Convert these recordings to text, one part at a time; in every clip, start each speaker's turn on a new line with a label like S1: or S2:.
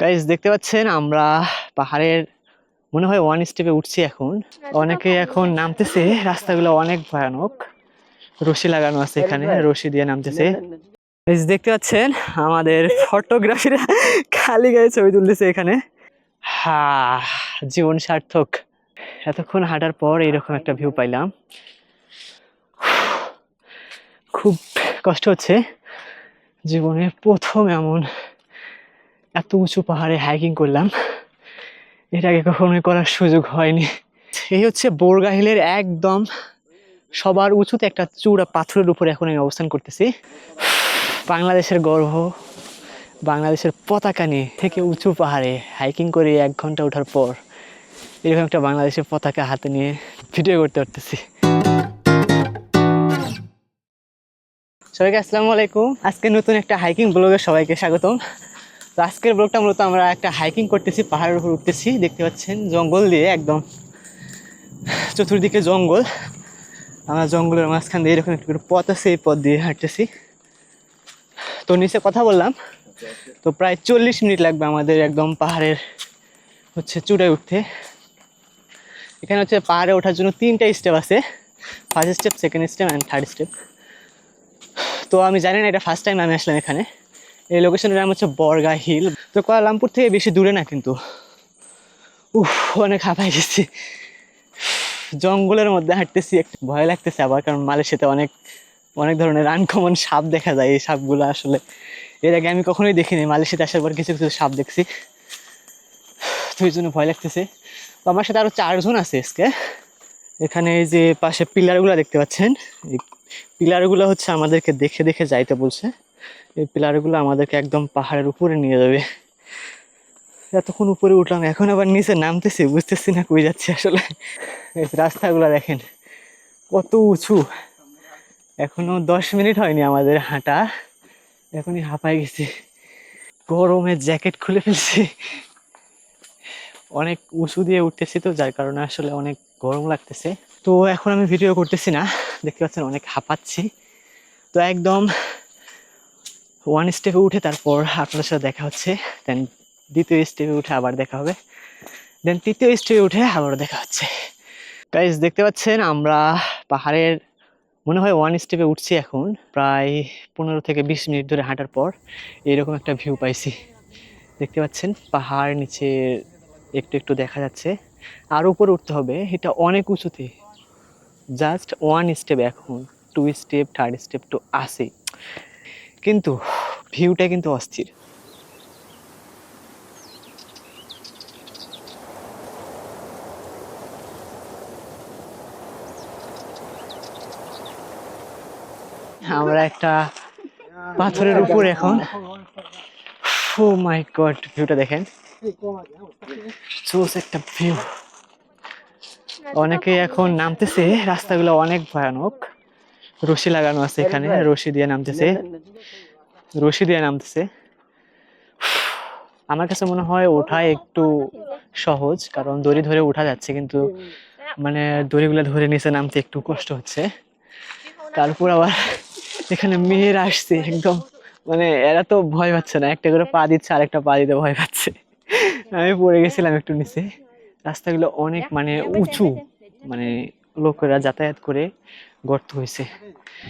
S1: Guys দেখতে পাচ্ছেন আমরা পাহাড়ের মনে হয় ওয়ান স্টেপে উঠছি এখন। অনেকে এখন নামতেছে রাস্তাগুলো অনেক ভয়ানক। রশি লাগানো আছে এখানে রশি দিয়ে নামতেছে। এই দেখতে পাচ্ছেন আমাদের ফটোগ্রাফিরা খালি গায়ে ছবি তুলতেছে এখানে। হা জীবন সার্থক। এতক্ষণ হাঁটার পর এইরকম একটা ভিউ পাইলাম। খুব কষ্ট হচ্ছে। জীবনে প্রথম এমন এত উঁচু পাহাড়ে হাইকিং করলাম। এর আগে কখনোই করার সুযোগ হয়নি। এই হচ্ছে বোরগা হিলের একদম সবার উঁচুতে একটা চূড়া পাথরের উপরে এখন আমি অবস্থান করতেছি। বাংলাদেশের গর্ব, বাংলাদেশের পতাকা নিয়ে থেকে উঁচু পাহাড়ে হাইকিং করে এক ঘণ্টা ওঠার পর এরকম একটা বাংলাদেশের পতাকা হাতে নিয়ে ভিডিও করতে পারতেছি। সবাইকে আসসালামু আলাইকুম। আজকে নতুন একটা হাইকিং ব্লগে সবাইকে স্বাগতম। তো আজকের ব্লগটা মূলত আমরা একটা হাইকিং করতেছি, পাহাড়ের উপর উঠতেছি। দেখতে পাচ্ছেন জঙ্গল দিয়ে একদম চতুর্দিকে জঙ্গল। আমরা জঙ্গলের মাঝখান দিয়ে এরকম একটু পথ আছে, এই পথ দিয়ে হাঁটতেছি। তো নিচে কথা বললাম। তো প্রায় চল্লিশ মিনিট লাগবে আমাদের একদম পাহাড়ের হচ্ছে চূড়ায় উঠতে। এখানে হচ্ছে পাহাড়ে ওঠার জন্য তিনটা স্টেপ আছে। First step second step and third step তো আমি জানি না এটা ফার্স্ট টাইম আমি আসলাম এখানে। এই লোকেশনের নাম হচ্ছে বরগা হিল। তো কুয়ালামপুর থেকে বেশি দূরে না কিন্তু। উফ, অনেক হাঁপাই গেছি। জঙ্গলের মধ্যে হাঁটতেছি, একটু ভয় লাগতেছে আবার, কারণ মালয়েশিয়াতে অনেক অনেক ধরনের আনকমন সাপ দেখা যায় এই সাপগুলো আসলে। এর আগে আমি কখনোই দেখিনি, মালয়েশিয়াতে আসার পর কিছু কিছু সাপ দেখছি। তো এই জন্য ভয় লাগতেছে। তো আমার সাথে আরও চারজন আছে আজকে। এখানে এই যে পাশে পিলারগুলো দেখতে পাচ্ছেন? এই পিলারগুলো হচ্ছে আমাদেরকে দেখে দেখে যাইতে বলছে। এই পিলারগুলো আমাদেরকে একদম পাহাড়ের উপরে নিয়ে যাবে। এতক্ষণ উপরে উঠলাম, এখন আবার নিচে নামতেছি, বুঝতেছি না কই যাচ্ছি আসলে। রাস্তাগুলো দেখেন, কত উঁচু। এখনও দশ মিনিট হয়নি আমাদের হাঁটা, এখনই হাঁপাই গেছি। গরমে জ্যাকেট খুলে ফেলছি। অনেক উঁচু দিয়ে উঠতেছি তো, যার কারণে আসলে অনেক গরম লাগতেছে। তো এখন আমি ভিডিও করতেছি না, দেখতে পাচ্ছেন অনেক হাঁপাচ্ছি। তো একদম ওয়ান স্টেপে উঠে তারপর আপনার সাথে দেখা হচ্ছে। দেন দ্বিতীয় স্টেপে উঠে আবার দেখা হবে। দেন তৃতীয় স্টেপে উঠে আবারও দেখা হচ্ছে। গাইজ দেখতে পাচ্ছেন, আমরা পাহাড়ের, মনে হয় ওয়ান স্টেপে উঠছি এখন। প্রায় পনেরো থেকে বিশ মিনিট ধরে হাঁটার পর এরকম একটা ভিউ পাইছি। দেখতে পাচ্ছেন, পাহাড় নিচে একটু একটু দেখা যাচ্ছে। আর উপরে উঠতে হবে, এটা অনেক উঁচুতে। জাস্ট ওয়ান স্টেপ এখন টু স্টেপ থার্ড স্টেপ তো আসে কিন্তু ভিউটা কিন্তু অস্থির। আমরা একটা পাথরের উপর এখন। ও মাই গড ভিউটা দেখেন। জোস একটা ভিউ অনেকে এখন নামতেছে, রাস্তাগুলো অনেক ভয়ানক। রশি লাগানো আছে এখানে রশি দিয়ে নামতেছে। রশি দিয়ে নামতেছে। আমার কাছে মনে হয় ওঠা একটু সহজ কারণ দড়ি ধরে ওঠা যাচ্ছে কিন্তু মানে দড়িগুলো ধরে নিচে নামতে একটু কষ্ট হচ্ছে। তারপর আবার এখানে মেয়েরা আসছে একদম। মানে এরা তো ভয় পাচ্ছে না একটা করে পা দিচ্ছে আরেকটা পা দিতে ভয় পাচ্ছে। আমি পড়ে গেছিলাম একটু নিচে। রাস্তাগুলো অনেক মানে উঁচু মানে লোকেরা যাতায়াত করে। গর্ত হয়েছে।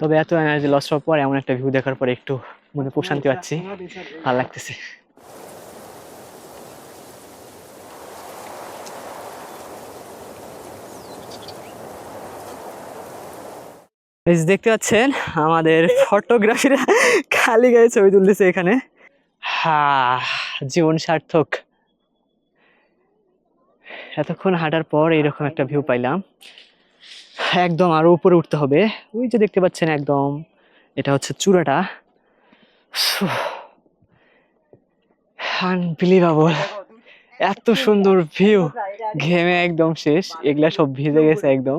S1: তবে এত এনার্জি লস হওয়ার পর এমন একটা ভিউ দেখার পরে একটু মনে প্রশান্তি পাচ্ছি। ভালো লাগতেছে। দেখতে পাচ্ছেন, আমাদের ফটোগ্রাফিরা খালি গায়ে ছবি তুলতেছে এখানে। হা, জীবন সার্থক। এতক্ষণ হাঁটার পর এরকম একটা ভিউ পাইলাম। একদম আরও উপরে উঠতে হবে। ওই যে দেখতে পাচ্ছেন একদম, এটা হচ্ছে চূড়াটা। আনবিলিভাবল এত সুন্দর ভিউ ঘেমে একদম শেষ। এগুলা সব ভিজে গেছে একদম।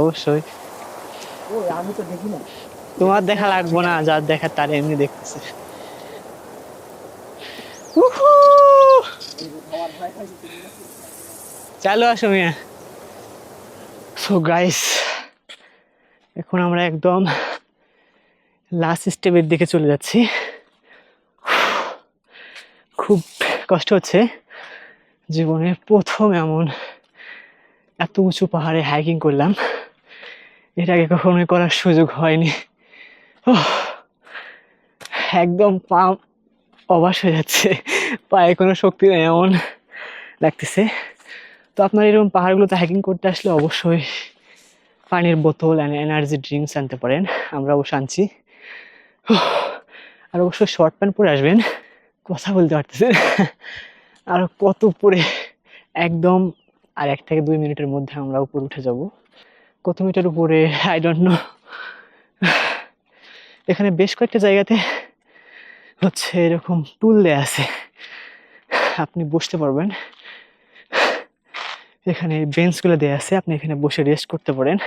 S1: অবশ্যই। তোমার দেখা লাগবো না, যার দেখা তার এমনি দেখতেছে। উহু! চালো আসো মিয়া? সো গাইস এখন আমরা একদম লাস্ট স্টেপের দিকে চলে যাচ্ছি। খুব কষ্ট হচ্ছে। জীবনে প্রথম এমন এত উঁচু পাহাড়ে হাইকিং করলাম। এর আগে কখনোই করার সুযোগ হয়নি। একদম পা অবাস হয়ে যাচ্ছে। পায়ে কোনো শক্তি নেই, এমন লাগতেছে। তো আপনার এরকম পাহাড়গুলোতে হাইকিং করতে আসলে অবশ্যই পানির বোতল অ্যান্ড এনার্জি ড্রিঙ্কস আনতে পারেন। আমরা অবশ্য আনছি। আর অবশ্যই শর্ট প্যান্ট পরে আসবেন। কথা বলতে পারতেছে আর কত উপরে? একদম আর এক থেকে দুই মিনিটের মধ্যে আমরা উপরে উঠে যাব। কত মিটার উপরে? আই ডোন্ট নো এখানে বেশ কয়েকটা জায়গাতে হচ্ছে এরকম টুল দেয়া আছে। আপনি বসতে পারবেন। এখানে বেঞ্চগুলো দেয়া আছে, আপনি এখানে বসে রেস্ট করতে পারেন।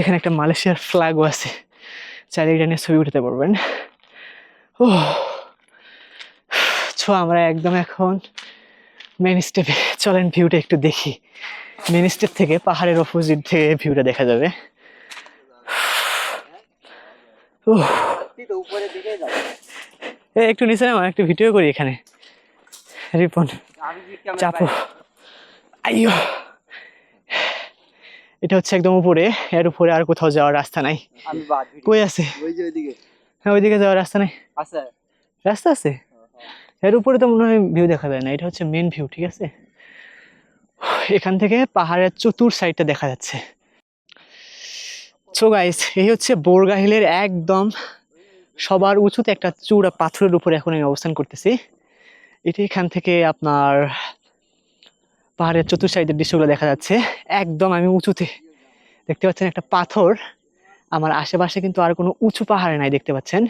S1: এখানে একটা মালয়েশিয়ার ফ্ল্যাগও আছে এটা নিয়ে ছবি উঠাতে পারবেন। ও ছো আমরা একদম এখন মেন স্টেপে চলেন ভিউটা একটু দেখি। মেন স্টেপ থেকে, পাহাড়ের অপোজিট থেকে ভিউটা দেখা যাবে। একটু নিচে নামা, একটু ভিডিও করি এখানে। রিপন, চাপো। আইয়ো। এটা হচ্ছে একদম উপরে এর উপরে আর কোথাও যাওয়ার রাস্তা নাই। কই আছে? হ্যাঁ ওইদিকে যাওয়ার রাস্তা নাই।
S2: আছে।
S1: রাস্তা আছে? এর উপরে তো মনে হয় ভিউ দেখা যায় না এটা হচ্ছে মেন ভিউ ঠিক আছে? এখান থেকে পাহাড়ের চতুর সাইডটা দেখা যাচ্ছে। সো গাইস এই হচ্ছে বোরগা হিলের একদম সবার উঁচুতে একটা চূড়া পাথরের উপরে এখন আমি অবস্থান করতেছি। এটি এখান থেকে আপনার পাহাড়ের চতুর সাইডের দৃশ্যগুলো দেখা যাচ্ছে। একদম আমি উঁচুতে। দেখতে পাচ্ছেন একটা পাথর। আমার আশেপাশে কিন্তু আর কোনো উঁচু পাহাড় নাই, দেখতে পাচ্ছেন।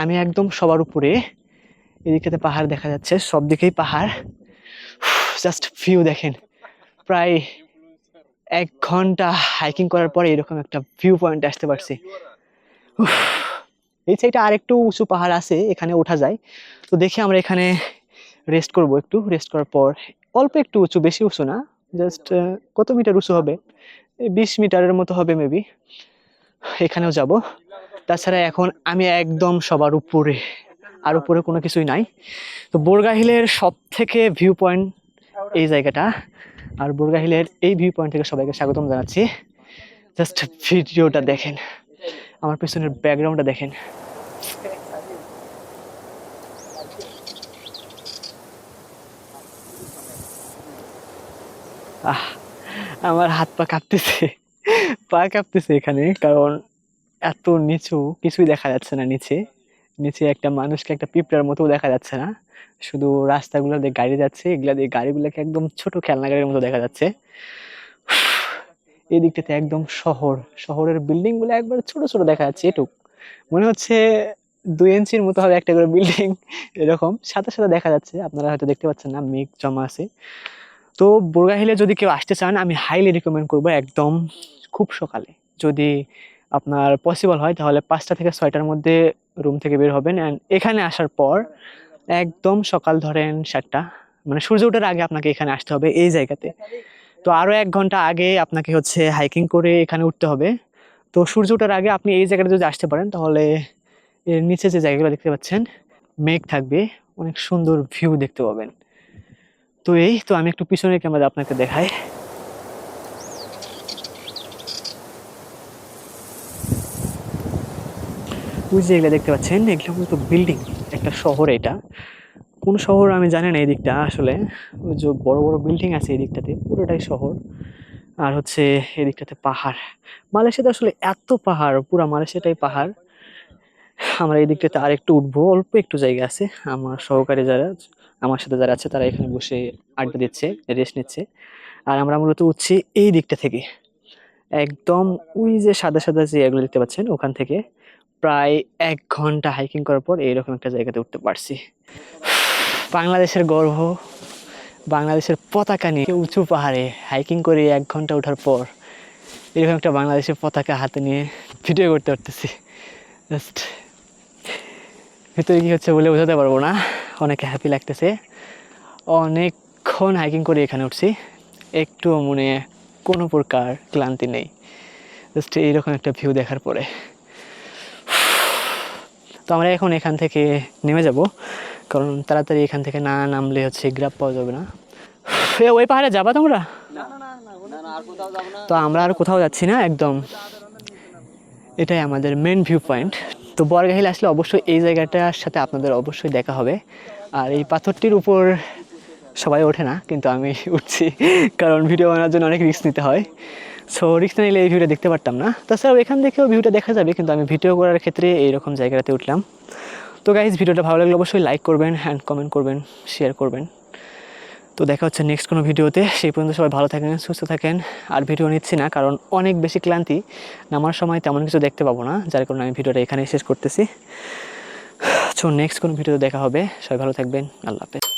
S1: আমি একদম সবার উপরে। এদিকটাতে পাহাড় দেখা যাচ্ছে, সব দিকেই পাহাড়। জাস্ট ভিউ দেখেন। প্রায় এক ঘণ্টা হাইকিং করার পরে এরকম একটা ভিউ পয়েন্ট আসতে পারছি। এই সাইডে আরেকটু উঁচু পাহাড় আছে, এখানে ওঠা যায়। তো দেখি আমরা এখানে রেস্ট করব একটু রেস্ট করার পর, অল্প একটু উঁচু, বেশি উঁচু না জাস্ট কত মিটার উঁচু হবে? বিশ মিটারের মতো হবে মেবি এখানেও যাব। তাছাড়া এখন আমি একদম সবার উপরে, আর উপরে কোনো কিছুই নাই। তো বোরগা হিলের সব থেকে ভিউ পয়েন্ট এই জায়গাটা, আর বোরগা হিলের এই ভিউ পয়েন্ট থেকে সবাইকে স্বাগতম জানাচ্ছি। জাস্ট ভিডিওটা দেখেন, আমার পেছনের ব্যাকগ্রাউন্ডটা দেখেন। আমার হাত পা কাঁপতেছে। পা কাঁপতেছে এখানে, কারণ এত নিচু, কিছুই দেখা যাচ্ছে না নিচে। নিচে একটা মানুষকে একটা পিঁপড়ার মতো দেখা যাচ্ছে না। শুধু রাস্তাগুলো দিয়ে গাড়ি যাচ্ছে, এগুলা দিয়ে গাড়িগুলোকে একদম ছোট খেলনা গাড়ির মতো দেখা যাচ্ছে। এই দিকটাতে একদম শহর। শহরের বিল্ডিংগুলো একবার ছোট ছোট দেখা যাচ্ছে, এটুক। মনে হচ্ছে দুই ইঞ্চির মতো হবে একটা করে বিল্ডিং, এরকম। সাথে সাথে দেখা যাচ্ছে, আপনারা হয়তো দেখতে পাচ্ছেন না, মেঘ জমা আছে। তো বোরগা হিলে যদি কেউ আসতে চান, আমি হাইলি রিকমেন্ড করব একদম খুব সকালে। যদি আপনার পসিবল হয়, তাহলে পাঁচটা থেকে ছয়টার মধ্যে রুম থেকে বের হবেন। অ্যান্ড এখানে আসার পর একদম সকাল ধরেন সাতটা মানে সূর্য ওঠার আগে আপনাকে এখানে আসতে হবে এই জায়গাতে। তো আরও এক ঘণ্টা আগে আপনাকে হচ্ছে হাইকিং করে এখানে উঠতে হবে। তো সূর্য ওঠার আগে আপনি এই জায়গাটা যদি আসতে পারেন, তাহলে এর নিচে যে জায়গাগুলো দেখতে পাচ্ছেন, মেঘ থাকবে, অনেক সুন্দর ভিউ দেখতে পাবেন। তো এই তো আমি একটু পিছনের ক্যামেরা আপনাকে দেখাই। ওই যে এগুলো দেখতে পাচ্ছেন, এগুলো কিন্তু বিল্ডিং একটা শহর এটা। কোন শহর আমি জানি না এই দিকটা আসলে। ওই যে বড় বড় বিল্ডিং আছে এই দিকটাতে পুরোটাই শহর। আর হচ্ছে এই দিকটাতে পাহাড়। মালয়েশিয়াতে আসলে এত পাহাড়, পুরা মালয়েশিয়াটাই পাহাড়। আমরা এই দিকটাতে আর একটু উঠবো, অল্প একটু জায়গা আছে, আমার সহকারী যারা আমার সাথে যারা আছে, তারা এখানে বসে আড্ডা দিচ্ছে রেস্ট নিচ্ছে। আর আমরা মূলত উঠছি এই দিকটা থেকে। একদম ওই যে সাদা সাদা যে এগুলো দেখতে পাচ্ছেন, ওখান থেকে প্রায় এক ঘণ্টা হাইকিং করার পর এইরকম একটা জায়গাতে উঠতে পারছি। বাংলাদেশের গর্ব, বাংলাদেশের পতাকা নিয়ে উঁচু পাহাড়ে হাইকিং করে এক ঘণ্টা ওঠার পর এরকম একটা বাংলাদেশের পতাকা হাতে নিয়ে ভিডিও করতে পারতেছি। জাস্ট ভিতরে কী হচ্ছে বলে বোঝাতে পারব না। অনেক হ্যাপি লাগতেছে। অনেকক্ষণ হাইকিং করে এখানে উঠছি। একটুও মনে কোনো প্রকার ক্লান্তি নেই। জাস্ট এইরকম একটা ভিউ দেখার পরে। তো আমরা এখন এখান থেকে নেমে যাব। কারণ তাড়াতাড়ি এখান থেকে না নামলে হচ্ছে গ্রাফ পাওয়া যাবে না। ওই পাহাড়ে যাবা তোমরা? তো আমরা আর কোথাও যাচ্ছি না, একদম। এটাই আমাদের মেন ভিউ পয়েন্ট তো বরগাহিল আসলে অবশ্যই এই জায়গাটার সাথে আপনাদের অবশ্যই দেখা হবে। আর এই পাথরটির উপর সবাই ওঠে না, কিন্তু আমি উঠছি, কারণ ভিডিও বানানোর জন্য অনেক রিস্ক নিতে হয়। সো রিস্ক নিলে এই ভিউটা দেখতে পারতাম না। তাছাড়াও এখান থেকেও ভিউটা দেখা যাবে, কিন্তু আমি ভিডিও করার ক্ষেত্রে এইরকম জায়গাতে উঠলাম। তো গাইজ ভিডিওটা ভালো লাগলে অবশ্যই লাইক করবেন অ্যান্ড কমেন্ট করবেন শেয়ার করবেন। তো দেখা হচ্ছে নেক্সট কোনো ভিডিওতে। সেই পর্যন্ত সবাই ভালো থাকেন, সুস্থ থাকেন। আর ভিডিও নিচ্ছি না, কারণ অনেক বেশি ক্লান্তি। নামার সময় তেমন কিছু দেখতে পাবো না, যার কারণে আমি ভিডিওটা এখানেই শেষ করতেছি। সো নেক্সট কোনো ভিডিওতে দেখা হবে। সবাই ভালো থাকবেন। আল্লাহ হাফেজ।